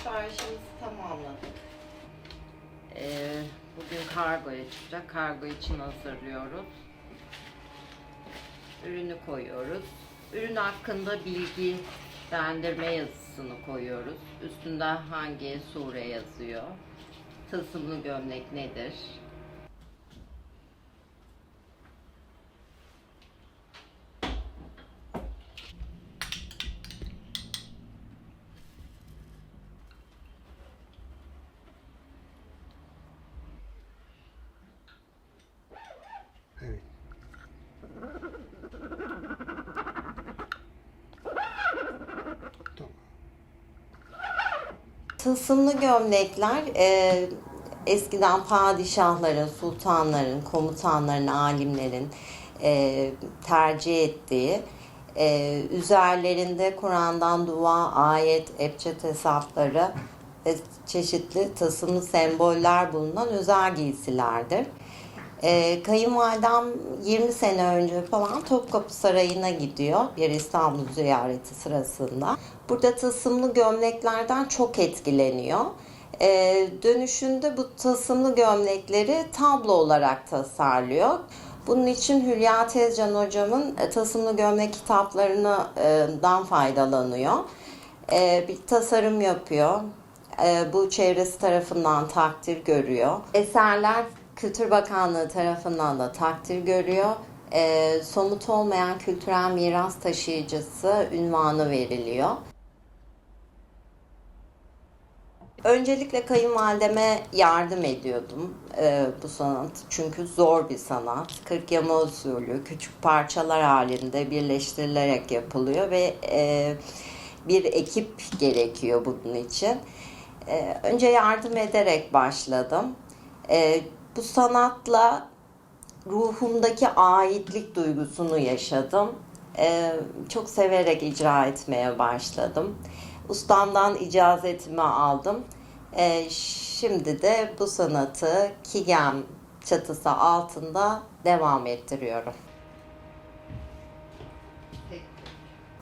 siparişimizi tamamladık. Ee, bugün kargoya çıkacak. Kargo için hazırlıyoruz. Ürünü koyuyoruz. Ürün hakkında bilgilendirme yazısını koyuyoruz. Üstünde hangi sure yazıyor. Tılsımlı gömlek nedir? Tılsımlı gömlekler e, eskiden padişahların, sultanların, komutanların, alimlerin e, tercih ettiği e, üzerlerinde Kur'an'dan dua, ayet, ebced hesapları ve çeşitli tılsımlı semboller bulunan özel giysilerdir. E, kayınvalidem 20 sene önce falan Topkapı Sarayı'na gidiyor bir İstanbul ziyareti sırasında. Burada tılsımlı gömleklerden çok etkileniyor. E, dönüşünde bu tılsımlı gömlekleri tablo olarak tasarlıyor. Bunun için Hülya Tezcan hocamın e, tılsımlı gömlek kitaplarından faydalanıyor. E, bir tasarım yapıyor. Bu çevresi tarafından takdir görüyor. Eserler Kültür Bakanlığı tarafından da takdir görüyor. E, somut olmayan kültürel miras taşıyıcısı ünvanı veriliyor. Öncelikle kayınvalideme yardım ediyordum e, bu sanat. Çünkü zor bir sanat. 40 yama usulü, küçük parçalar halinde birleştirilerek yapılıyor ve e, bir ekip gerekiyor bunun için. E, önce yardım ederek başladım. E, bu sanatla ruhumdaki aitlik duygusunu yaşadım. Ee, çok severek icra etmeye başladım. Ustamdan icazetimi aldım. Ee, şimdi de bu sanatı Kigem çatısı altında devam ettiriyorum.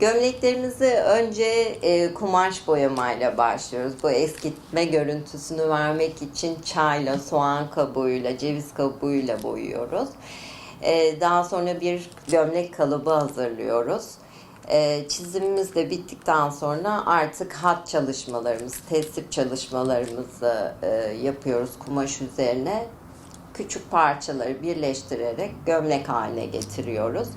Gömleklerimizi önce e, kumaş boyamayla başlıyoruz. Bu eskitme görüntüsünü vermek için çayla, soğan kabuğuyla, ceviz kabuğuyla boyuyoruz. E, daha sonra bir gömlek kalıbı hazırlıyoruz. E, çizimimiz de bittikten sonra artık hat çalışmalarımız, tesip çalışmalarımızı e, yapıyoruz kumaş üzerine. Küçük parçaları birleştirerek gömlek haline getiriyoruz.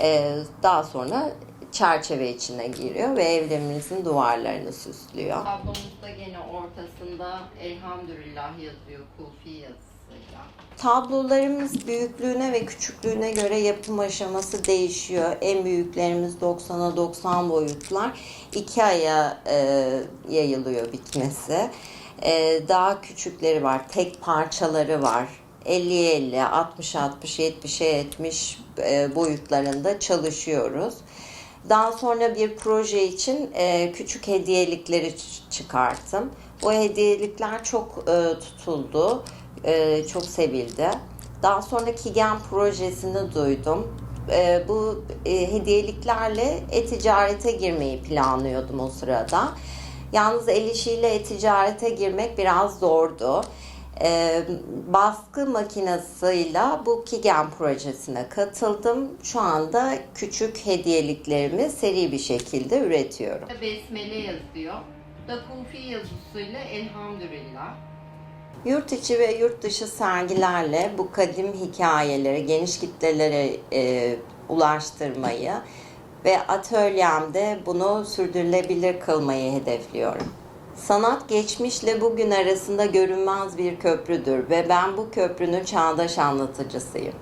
E, daha sonra çerçeve içine giriyor ve evlerimizin duvarlarını süslüyor. Tablomuzda gene ortasında elhamdülillah yazıyor kufi yazısıyla. Tablolarımız büyüklüğüne ve küçüklüğüne göre yapım aşaması değişiyor. En büyüklerimiz 90'a 90 boyutlar. 2 aya e, yayılıyor bitmesi. E, daha küçükleri var, tek parçaları var. 50'ye 50, 60 60, 70'e 70 e, boyutlarında çalışıyoruz. Daha sonra bir proje için e, küçük hediyelikleri çıkarttım. O hediyelikler çok e, tutuldu, e, çok sevildi. Daha sonra Kigen projesini duydum. E, bu e, hediyeliklerle e-ticarete girmeyi planlıyordum o sırada. Yalnız el işiyle e-ticarete girmek biraz zordu. E, baskı makinesiyle bu Kigen projesine katıldım. Şu anda küçük hediyeliklerimi seri bir şekilde üretiyorum. Besmele yazıyor. Da Kufi yazısıyla elhamdülillah. Yurt içi ve yurt dışı sergilerle bu kadim hikayeleri geniş kitlelere e, ulaştırmayı ve atölyemde bunu sürdürülebilir kılmayı hedefliyorum. Sanat geçmişle bugün arasında görünmez bir köprüdür ve ben bu köprünün çağdaş anlatıcısıyım.